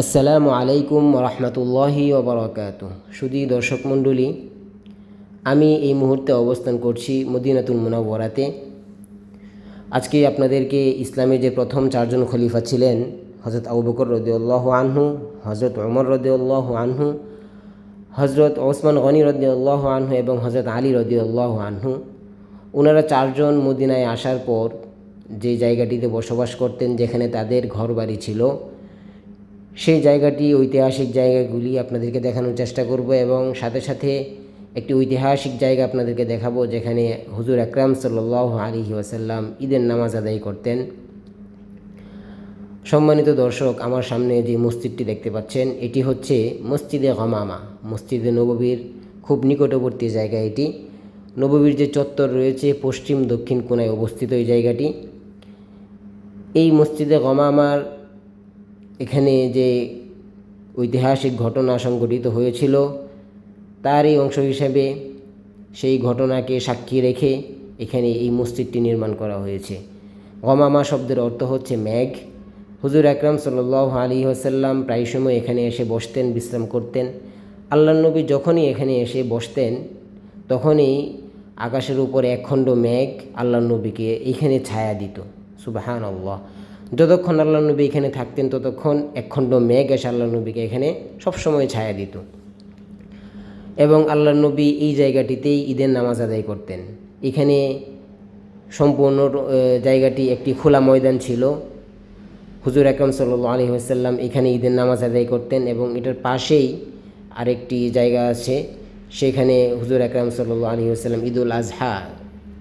আসসালামু আলাইকুম রহমতুল্লাহি ওবরাকাত। শুধু দর্শক মণ্ডলী, আমি এই মুহূর্তে অবস্থান করছি মদিনাতুল মুনাওয়ারাতে। আজকে আপনাদেরকে ইসলামের যে প্রথম চারজন খলিফা ছিলেন হজরত আবু বকর রদিউল্লাহ আনহু হজরত ওমর রদিউল্লাহ আনহু হজরত ওসমান গনি রদিউল্লাহ আনহু এবং হজরত আলী রদিউল্লাহ আনহু ওনারা চারজন মদিনায় আসার পর যে জায়গাটিতে বসবাস করতেন, যেখানে তাদের ঘর বাড়ি ছিল সেই জায়গাটি ঐতিহাসিক জায়গাগুলি আপনাদেরকে দেখানোর চেষ্টা করব এবং সাথে সাথে একটি ঐতিহাসিক জায়গা আপনাদেরকে দেখাবো যেখানে হুজুর আকরাম সাল্লাহ আলী ওয়াসাল্লাম ঈদের নামাজ আদায় করতেন। সম্মানিত দর্শক, আমার সামনে যে মসজিদটি দেখতে পাচ্ছেন, এটি হচ্ছে মসজিদে গমামা, মসজিদে নববীর খুব নিকটবর্তী জায়গা এটি। নববীর যে চত্বর রয়েছে পশ্চিম দক্ষিণ কোনায় অবস্থিত এই জায়গাটি। এই মসজিদে গমামার এখানে যে ঐতিহাসিক ঘটনা সংঘটিত হয়েছিল, তারই অংশ হিসেবে সেই ঘটনাকে সাক্ষী রেখে এখানে এই মসজিদটি নির্মাণ করা হয়েছে। গমামা শব্দের অর্থ হচ্ছে মেঘ। হুজুর আকরাম সাল আলী হাসাল্লাম প্রায় সময় এখানে এসে বসতেন, বিশ্রাম করতেন। আল্লাহ নবী যখনই এখানে এসে বসতেন, তখনই আকাশের উপর একখণ্ড মেঘ আল্লাহ নবীকে এইখানে ছায়া দিত। সুবাহান আল্লাহ যতক্ষণ আল্লাহ নবী এখানে থাকতেন, ততক্ষণ একখণ্ড মেঘ এসে আল্লাহ নবীকে এখানে সবসময় ছায়া দিত। এবং আল্লাহ নবী এই জায়গাটিতেই ঈদের নামাজ আদায় করতেন। এখানে সম্পূর্ণ জায়গাটি একটি খোলা ময়দান ছিল। হুজুর আকরম সাল্লু আলী আসাল্লাম এখানে ঈদের নামাজ আদায় করতেন এবং এটার পাশেই আরেকটি জায়গা আছে। সেখানে হুজুর আকরাম সাল্লু আলী আসাল্লাম ঈদুল আজহা,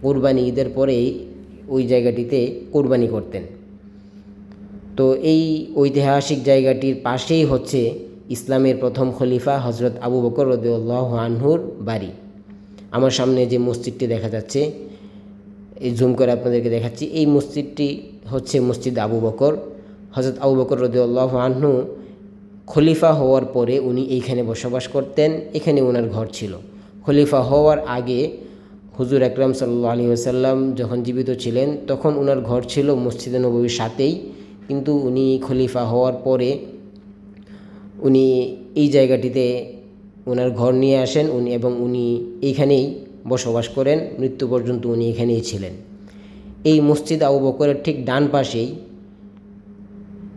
কোরবানি ঈদের পরেই ওই জায়গাটিতে কোরবানি করতেন। তো এই ঐতিহাসিক জায়গাটির পাশেই হচ্ছে ইসলামের প্রথম খলিফা হজরত আবু বকর রদুল্লাহ আনহুর বাড়ি। আমার সামনে যে মসজিদটি দেখা যাচ্ছে, এই জুম করে আপনাদেরকে দেখাচ্ছি। এই মসজিদটি হচ্ছে মসজিদ আবু বকর। হজরত আবু বকর রদুল্লাহ আনহু খলিফা হওয়ার পরে উনি এইখানে বসবাস করতেন, এখানে ওনার ঘর ছিল। খলিফা হওয়ার আগে হুজুর আকরাম সাল্লু আলী আসাল্লাম যখন জীবিত ছিলেন, তখন ওনার ঘর ছিল মসজিদে নবীর সাথেই। কিন্তু উনি খলিফা হওয়ার পরে উনি এই জায়গাটিতে ওনার ঘর নিয়ে আসেন উনি এবং উনি এইখানেই বসবাস করেন। মৃত্যু পর্যন্ত উনি এখানেই ছিলেন। এই মসজিদ আবু বকরের ঠিক ডান পাশেই।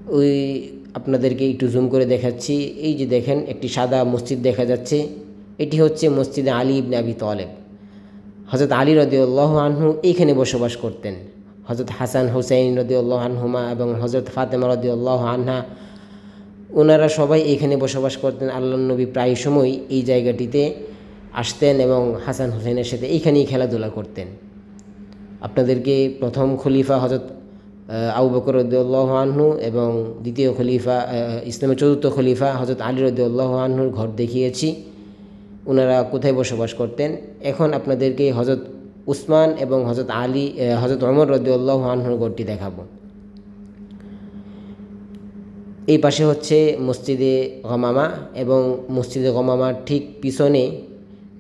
ওই আপনাদেরকে একটু জুম করে দেখাচ্ছি। এই যে দেখেন, একটি সাদা মসজিদ দেখা যাচ্ছে। এটি হচ্ছে মসজিদে আলী ইবনে আবি তলেব। হজরত আলী রদিউল্লাহ আনহু এইখানে বসবাস করতেন। হজরত হাসান হুসাইন রদিউল্লাহ আনহুমা এবং হজরত ফাতেমা রদিউল্লাহ আনহা ওনারা সবাই এইখানে বসবাস করতেন আল্লাহ নবী প্রায় সময় এই জায়গাটিতে আসতেন এবং হাসান হুসাইনের সাথে এইখানেই খেলাধুলা করতেন। আপনাদেরকে প্রথম খলিফা হজরত আবু বকর রদুল্লাহ আনহু এবং দ্বিতীয় খলিফা ইসলামের চতুর্থ খলিফা হজরত আলী রদুল্লাহ আনহুর ঘর দেখিয়েছি। ওনারা কোথায় বসবাস করতেন? এখন আপনাদেরকে হজরত উসমান এবং হজরত আলী হজরত অমর রদুল্লাহ আনহুর ঘরটি দেখাবো। এই পাশে হচ্ছে মসজিদে গমামা এবং মসজিদে গমামার ঠিক পিছনে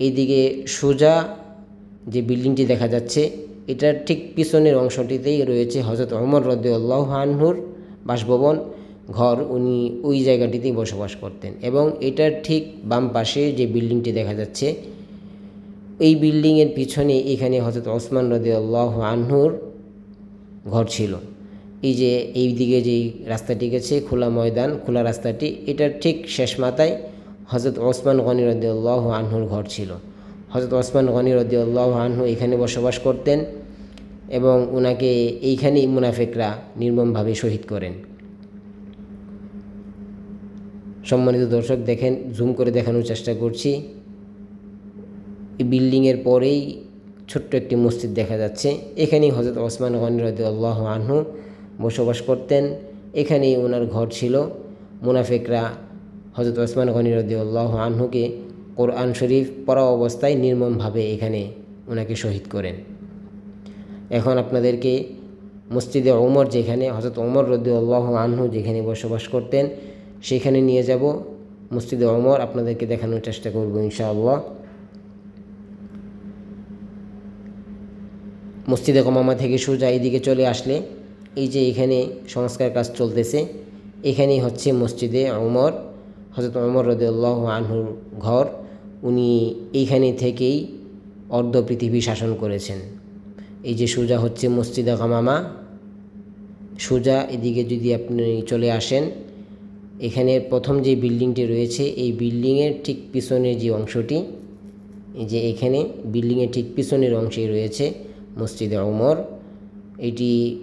এইদিকে সোজা যে বিল্ডিংটি দেখা যাচ্ছে, এটার ঠিক পিছনের অংশটিতেই রয়েছে হজরত অমর রদুল্লাহ আনহুর বাসভবন, ঘর উনি ওই জায়গাটিতেই বসবাস করতেন এবং এটার ঠিক বাম পাশে যে বিল্ডিংটি দেখা যাচ্ছে এই বিল্ডিংয়ের পিছনে এখানে হজরত ওসমান রদুল্লাহ আনহুর ঘর ছিল। এই যে এই দিকে যেই রাস্তাটি গেছে, খোলা ময়দান, খোলা রাস্তাটি, এটার ঠিক শেষ মাথায় হজরত ওসমান গনি রদুল্লাহ আনহুর ঘর ছিল। হজরত ওসমান গনি রদিউল্লাহ আনহু এখানে বসবাস করতেন এবং ওনাকে এইখানেই মুনাফেকরা নির্মমভাবে শহীদ করেন। সম্মানিত দর্শক, দেখেন জুম করে দেখানোর চেষ্টা করছি। এই বিল্ডিংয়ের পরেই ছোট্ট একটি মসজিদ দেখা যাচ্ছে। এখানেই হজরত ওসমান গনি রদিউল্লাহ আনহু বসবাস করতেন। এখানেই ওনার ঘর ছিল। মুনাফেকরা হজরত ওসমান গনি রদিউল্লাহ আনহুকে কোরআন শরীফ পড়া অবস্থায় নির্মমভাবে এখানে ওনাকে শহীদ করেন। এখন আপনাদেরকে মসজিদে ওমর যেখানে হজরত ওমর রদ্দুল্লাহ আনহু যেখানে বসবাস করতেন, সেখানে নিয়ে যাব। মসজিদে ওমর আপনাদেরকে দেখানোর চেষ্টা করব ইনশাআল্লাহ। মসজিদে কমামা থেকে সোজা এইদিকে চলে আসলে। এই যে এখানে সংস্কার কাজ চলতেছে। এখানেই হচ্ছে মসজিদে অমর হজরত অমর রদুল্লাহ আনহুর ঘর। উনি এইখানে থেকেই অর্ধ পৃথিবী শাসন করেছেন। এই যে সোজা হচ্ছে মসজিদে গামামা সোজা এদিকে যদি আপনি চলে আসেন, এখানে প্রথম যে বিল্ডিংটি রয়েছে, এই বিল্ডিংয়ের ঠিক পিছনের যে অংশটি, এই যে এখানে বিল্ডিংয়ের ঠিক পিছনের অংশে রয়েছে। মসজিদে ওমর। এটি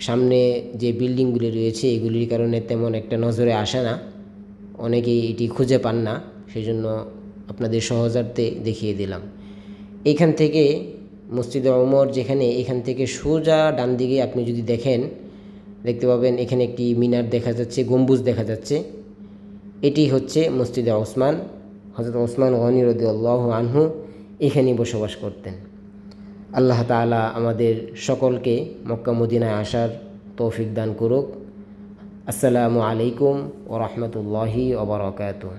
সামনে যে বিল্ডিংগুলি রয়েছে, এগুলির কারণে তেমন একটা নজরে আসে না। অনেকেই এটি খুঁজে পান না, সেজন্য আপনাদের সহজার্থে দেখিয়ে দিলাম। এখান থেকে মসজিদে ওমর যেখানে, এখান থেকে সোজা ডান দিকে আপনি যদি দেখেন, দেখতে পাবেন এখানে একটি মিনার দেখা যাচ্ছে, গম্বুজ দেখা যাচ্ছে। এটি হচ্ছে মসজিদে ওসমান। হজরত ওসমান গনি আনহু এখানেই বসবাস করতেন। আল্লাহ তালা আমাদের সকলকে মক্কা মদিনায় আসার তৌফিক দান করুক। আসসালামু আলাইকুম ও রহমতুল্লাহি ওবরাকাতুহ